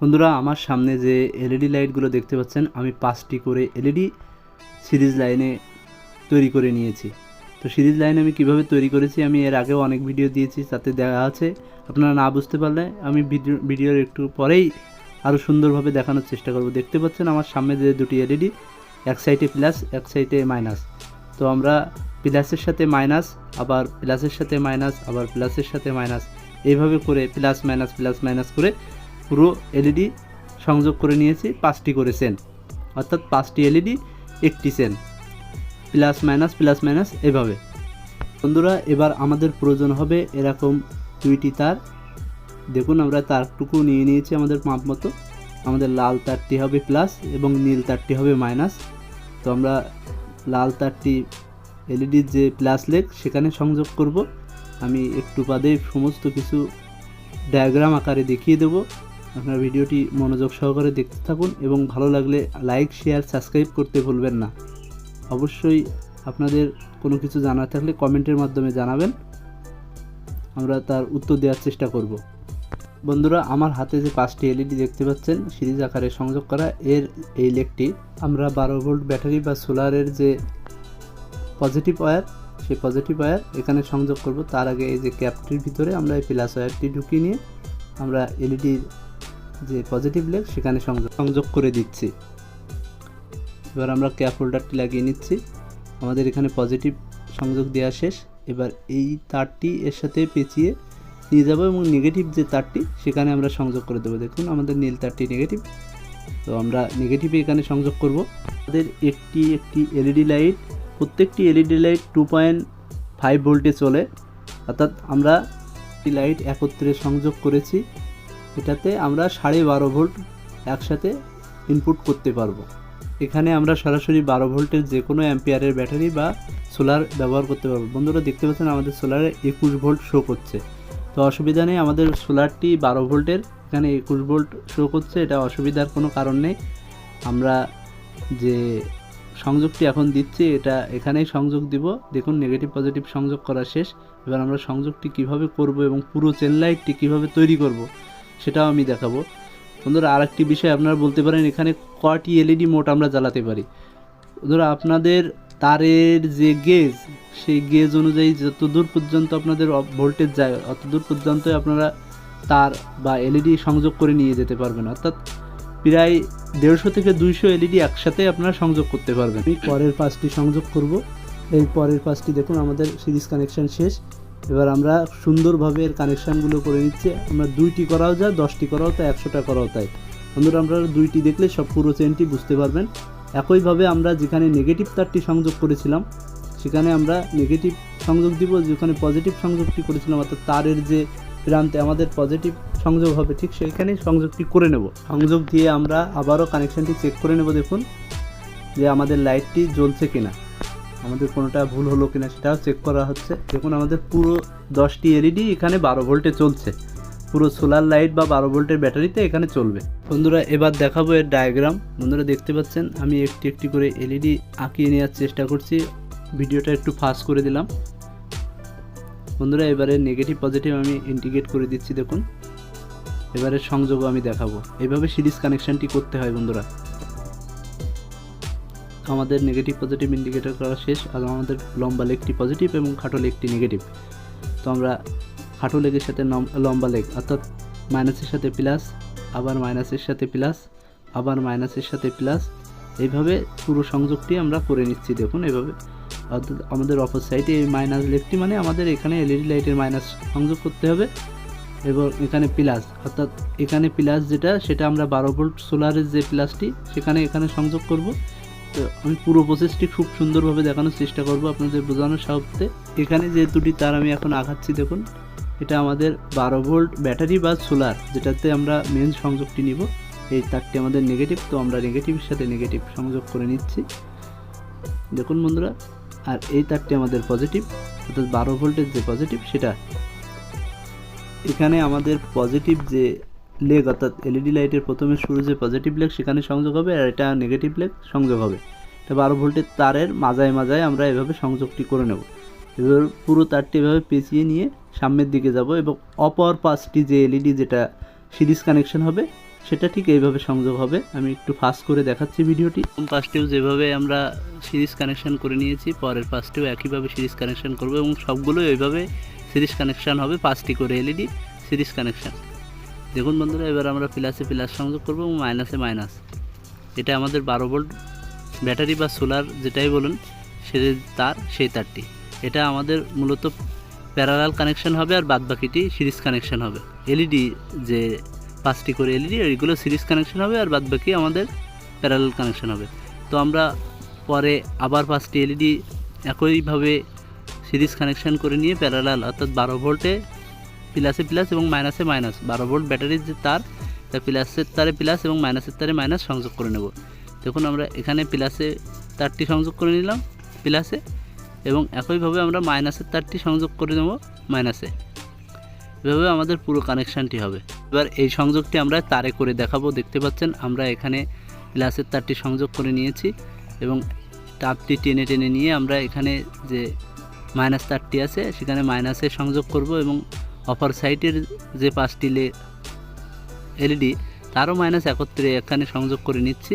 বন্ধুরা, আমার সামনে যে এলইডি লাইটগুলো দেখতে পাচ্ছেন, আমি পাঁচটি করে এলইডি সিরিজ লাইনে তৈরি করে নিয়েছি। তো সিরিজ লাইন আমি কীভাবে তৈরি করেছি, আমি এর আগেও অনেক ভিডিও দিয়েছি, তাতে দেওয়া আছে। আপনারা না বুঝতে পারলে আমি ভিডিও, ভিডিওর একটু পরেই আরও সুন্দরভাবে দেখানোর চেষ্টা করব। দেখতে পাচ্ছেন আমার সামনে যে দুটি এলইডি এক সাইডে প্লাস, এক সাইডে মাইনাস। তো আমরা প্লাসের সাথে মাইনাস, আবার প্লাসের সাথে মাইনাস, আবার প্লাসের সাথে মাইনাস। এইভাবে করে প্লাস, মাইনাস প্লাস, মাইনাস করে পুরো এলইডি সংযোগ করে নিয়েছি, পাঁচটি করে সেন অর্থাৎ পাঁচটি এলইডি, একটি সেন। প্লাস, মাইনাস প্লাস, মাইনাস, এভাবে। বন্ধুরা, এবার আমাদের প্রয়োজন হবে এরকম দুইটি তার। দেখুন, আমরা তারটুকু নিয়ে নিয়েছি আমাদের মাপ মতো। আমাদের লাল তারটি হবে প্লাস এবং নীল তারটি হবে মাইনাস। তো আমরা লাল তারটি এলইডির যে প্লাস লেগ সেখানে সংযোগ করব। আমি একটু বাদে সমস্ত কিছু ডায়াগ্রাম আকারে দেখিয়ে দেবো। আপনার ভিডিওটি মনোযোগ সহকারে দেখতে থাকুন এবং ভালো লাগলে লাইক, শেয়ার, সাবস্ক্রাইব করতে ভুলবেন না। অবশ্যই আপনাদের কোনো কিছু জানার থাকলে কমেন্টের মাধ্যমে জানাবেন। আমরা তার উত্তর দেওয়ার চেষ্টা করব। বন্ধুরা, আমার হাতে যে পাঁচটি এলইডি দেখতে পাচ্ছেন, সিরিজ আকারে সংযোগ করা, এর এই লেকটি আমরা বারো ভোল্ট ব্যাটারি বা সোলারের যে পজিটিভ ওয়্যার, সেই পজিটিভ ওয়্যার এখানে সংযোগ করব। তার আগে এই যে ক্যাপটির ভিতরে আমরা এই প্লাস ওয়্যারটি ঢুকিয়ে নিয়ে আমরা এলইডির যে পজিটিভ লেগ সেখানে সংযোগ সংযোগ করে দিচ্ছি। এবার আমরা ক্যাপ হোল্ডারটি লাগিয়ে নিচ্ছি। আমাদের এখানে পজিটিভ সংযোগ দেওয়া শেষ। এবার এই তারটি এর সাথে পেঁচিয়ে নিয়ে যাব এবং নেগেটিভ যে তারটি, সেখানে আমরা সংযোগ করে দেবো। দেখুন, আমাদের নীল তারটি নেগেটিভ তো আমরা নেগেটিভে এখানে সংযোগ করব। আমাদের একটি একটি এলইডি লাইট প্রত্যেকটি LED light two point five ভোল্টে চলে। অর্থাৎ আমরা লাইট একত্রে সংযোগ করেছি। এটাতে আমরা সাড়ে বারো ভোল্ট একসাথে ইনপুট করতে পারব। এখানে আমরা সরাসরি বারো ভোল্টের যে কোনো অ্যাম্পিয়ারের ব্যাটারি বা সোলার ব্যবহার করতে পারব। বন্ধুরা, দেখতে পাচ্ছেন আমাদের সোলারে একুশ ভোল্ট শো করছে। তো অসুবিধা নেই, আমাদের সোলারটি বারো ভোল্টের, এখানে একুশ ভোল্ট শো করছে, এটা অসুবিধার কোনো কারণ নেই। আমরা যে সংযোগটি এখন দিচ্ছি, এটা এখানেই সংযোগ দিব। দেখুন নেগেটিভ পজিটিভ সংযোগ করা শেষ। এবার আমরা সংযোগটি কীভাবে করব এবং পুরো চেন লাইটটি কীভাবে তৈরি করব সেটাও আমি দেখাবো। বন্ধুরা, আরেকটি বিষয় আপনারা বলতে পারেন, এখানে কটি এলইডি মোট আমরা জ্বালাতে পারি। বন্ধুরা, আপনাদের তারের যে গেজ সেই গেজ অনুযায়ী যত দূর পর্যন্ত আপনাদের ভোল্টেজ যায় অত দূর পর্যন্তই আপনারা তার বা এলইডি সংযোগ করে নিয়ে যেতে পারবেন। অর্থাৎ প্রায় দেড়শো থেকে দুইশো এলইডি একসাথে আপনারা সংযোগ করতে পারবেন। আমি পরের পাঁচটি সংযোগ করব। এই পরের পাঁচটি দেখুন, আমাদের সিরিজ কানেকশন শেষ। এবার আমরা সুন্দরভাবে এর কানেকশানগুলো করে নিচ্ছি। আমরা দুইটি করাও যায়, দশটি করাও তাই, একশোটা করাও তাই। বন্ধুরা আমরা দুইটি দেখলে সব পুরো চেনটি বুঝতে পারবেন। একইভাবে আমরা যেখানে নেগেটিভ তারটি সংযোগ করেছিলাম, সেখানে আমরা নেগেটিভ সংযোগ দিব, যেখানে পজিটিভ সংযোগটি করেছিলাম, অর্থাৎ তারের যে প্রান্তে আমাদের পজিটিভ সংযোগ হবে, ঠিক সেখানেই সংযোগটি করে নেব। সংযোগ দিয়ে আমরা আবারও কানেকশানটি চেক করে নেব, দেখুন যে আমাদের লাইটটি জ্বলছে কিনা। আমাদের কোনোটা ভুল হলো কিনা সেটাও চেক করা হচ্ছে। দেখুন, আমাদের পুরো দশটি এলইডি এখানে বারো ভোল্টে চলছে। পুরো সোলার লাইট বা বারো ভোল্টের ব্যাটারিতে এখানে চলবে। বন্ধুরা, এবার দেখাবো এর ডায়াগ্রাম বন্ধুরা, দেখতে পাচ্ছেন, আমি একটি একটি করে এলইডি আঁকিয়ে নেওয়ার চেষ্টা করছি। ভিডিওটা একটু ফাস্ট করে দিলাম। বন্ধুরা, এবারে নেগেটিভ পজিটিভ আমি ইন্ডিকেট করে দিচ্ছি, দেখুন। এবারে সংযোগও আমি দেখাবো। এইভাবে সিরিজ কানেকশানটি করতে হয়, বন্ধুরা। আমাদের নেগেটিভ পজিটিভ ইন্ডিকেটর করা শেষ আর আমাদের লম্বা লেগটি পজিটিভ এবং খাটো লেগটি নেগেটিভ তো আমরা খাটো লেগের সাথে লম্বা লেগ, অর্থাৎ মাইনাসের সাথে প্লাস আবার মাইনাসের সাথে প্লাস আবার মাইনাসের সাথে প্লাস এইভাবে পুরো সংযোগটি আমরা করে নিচ্ছি, দেখুন এভাবে অর্থাৎ আমাদের অপর সাইডে এই মাইনাস লেগটি মানে আমাদের এখানে এলইডি লাইটের মাইনাস সংযোগ করতে হবে এবং এখানে প্লাস অর্থাৎ এখানে প্লাস যেটা, সেটা আমরা বারো ভোল্ট সোলারের যে প্লাসটি সেখানে এখানে সংযোগ করব। তো আমি পুরো প্রসেসটি খুব সুন্দরভাবে দেখানোর চেষ্টা করব আপনাদের বোঝানোর সাহায্যে এখানে যে দুটি তার আমি এখন আঘাচ্ছি দেখুন, এটা আমাদের বারো ভোল্ট ব্যাটারি বা সোলার, যেটাতে আমরা মেন সংযোগটি নিব। এই তারটি আমাদের নেগেটিভ তো আমরা নেগেটিভের সাথে নেগেটিভ সংযোগ করে নিচ্ছি। দেখুন বন্ধুরা, আর এই তারটি আমাদের পজিটিভ অর্থাৎ বারো ভোল্টের যে পজিটিভ সেটা এখানে আমাদের পজিটিভ যে লেগ, অর্থাৎ এলইডি লাইটের প্রথমে শুরু যে পজিটিভ লেগ সেখানে সংযোগ হবে আর এটা নেগেটিভ লেগ সংযোগ হবে। এটা বারো ভোল্টের তারের মাজায় মাজায় আমরা এভাবে সংযোগটি করে নেব। এবার পুরো তারটি এভাবে পেঁচিয়ে নিয়ে সামনের দিকে যাব এবং অপর পাঁচটি যে এলইডি যেটা সিরিজ কানেকশন হবে, সেটা ঠিক এইভাবে সংযোগ হবে। আমি একটু ফাস্ট করে দেখাচ্ছি ভিডিওটি। পাশটিও যেভাবে আমরা সিরিজ কানেকশন করে নিয়েছি, পরের পাশটিও একইভাবে সিরিজ কানেকশন করব এবং সবগুলো এইভাবে সিরিজ কানেকশন হবে, পাঁচটি করে এলইডি সিরিজ কানেকশন দেখুন বন্ধুরা, এবার আমরা প্লাসে প্লাস সংযোগ করব এবং মাইনাসে মাইনাস এটা আমাদের বারো ভোল্ট ব্যাটারি বা সোলার যেটাই বলুন, সে তার, সেই তারটি। এটা আমাদের মূলত প্যারালাল কানেকশন হবে আর বাদ বাকিটি সিরিজ কানেকশন হবে এলইডি যে পাঁচটি করে এলইডি এইগুলো সিরিজ কানেকশন হবে আর বাদ বাকি আমাদের প্যারালাল কানেকশন হবে। তো আমরা পরে আবার পাঁচটি এলইডি একইভাবে সিরিজ কানেকশন করে নিয়ে প্যারালাল অর্থাৎ বারো ভোল্টে প্লাসে প্লাস এবং মাইনাসে মাইনাস। বারো ভোল্ট ব্যাটারির যে তার, তা প্লাসের তারে প্লাস এবং মাইনাসের তারে মাইনাস সংযোগ করে নেব। দেখুন আমরা এখানে প্লাসে তারটি সংযোগ করে নিলাম, প্লাসে, এবং একইভাবে আমরা মাইনাসের তারটি সংযোগ করে নেব, মাইনাসে। এভাবে আমাদের পুরো কানেকশানটি হবে। এবার এই সংযোগটি আমরা তারে করে দেখাবো। দেখতে পাচ্ছেন, আমরা এখানে প্লাসের তারটি সংযোগ করে নিয়েছি, এবং তারটি টেনে টেনে নিয়ে আমরা এখানে যে মাইনাস তারটি আছে, সেখানে মাইনাসে সংযোগ করব এবং অপর সাইটের যে পাঁচটি এলইডি, তারও মাইনাস একত্রে এখানে সংযোগ করে নিচ্ছি।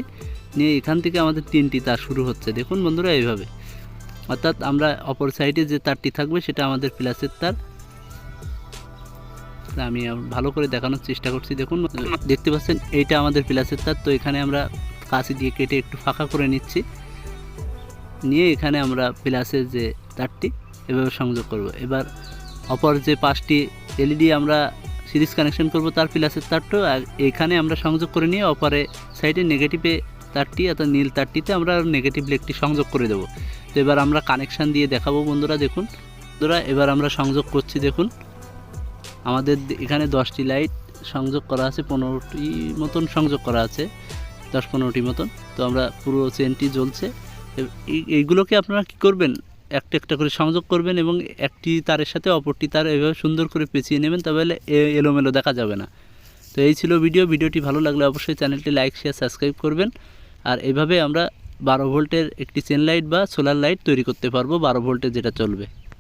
নিয়ে এখান থেকে আমাদের তিনটি তার শুরু হচ্ছে। দেখুন বন্ধুরা, এইভাবে। অর্থাৎ আমরা অপর সাইডে যে তারটি থাকবে, সেটা আমাদের প্লাসের তার। আমি ভালো করে দেখানোর চেষ্টা করছি। দেখুন, দেখতে পাচ্ছেন, এইটা আমাদের প্লাসের তার। তো এখানে আমরা কাঁচি দিয়ে কেটে একটু ফাঁকা করে নিচ্ছি। নিয়ে এখানে আমরা প্লাসের যে তারটি, এভাবে সংযোগ করব। এবার অপর যে পাঁচটি এলইডি আমরা সিরিজ কানেকশন করব, তার প্লাসের তারটা, আর এখানে আমরা সংযোগ করে নিয়ে অপরে সাইডে নেগেটিভে তারটি, অর্থাৎ নীল তারটিতে আমরা নেগেটিভ একটি সংযোগ করে দেবো। তো এবার আমরা কানেকশান দিয়ে দেখাবো বন্ধুরা, দেখুন। বন্ধুরা, এবার আমরা সংযোগ করছি, দেখুন। আমাদের এখানে দশটি লাইট সংযোগ করা আছে, পনেরোটি মতন সংযোগ করা আছে, দশ পনেরোটি মতন। তো আমরা পুরো চেনটি জ্বলছে। এইগুলোকে আপনারা কী করবেন? একটা একটা করে সংযোগ করবেন এবং একটি তারের সাথে অপরটি তার এভাবে সুন্দর করে পেঁচিয়ে নেবেন তবে এলোমেলো দেখা যাবে না। তো এই ছিল ভিডিও। ভিডিওটি ভালো লাগলে অবশ্যই চ্যানেলটি লাইক, শেয়ার, সাবস্ক্রাইব করবেন। আর এভাবে আমরা বারো ভোল্টের একটি চেন লাইট বা সোলার লাইট তৈরি করতে পারব, বারো ভোল্টে যেটা চলবে।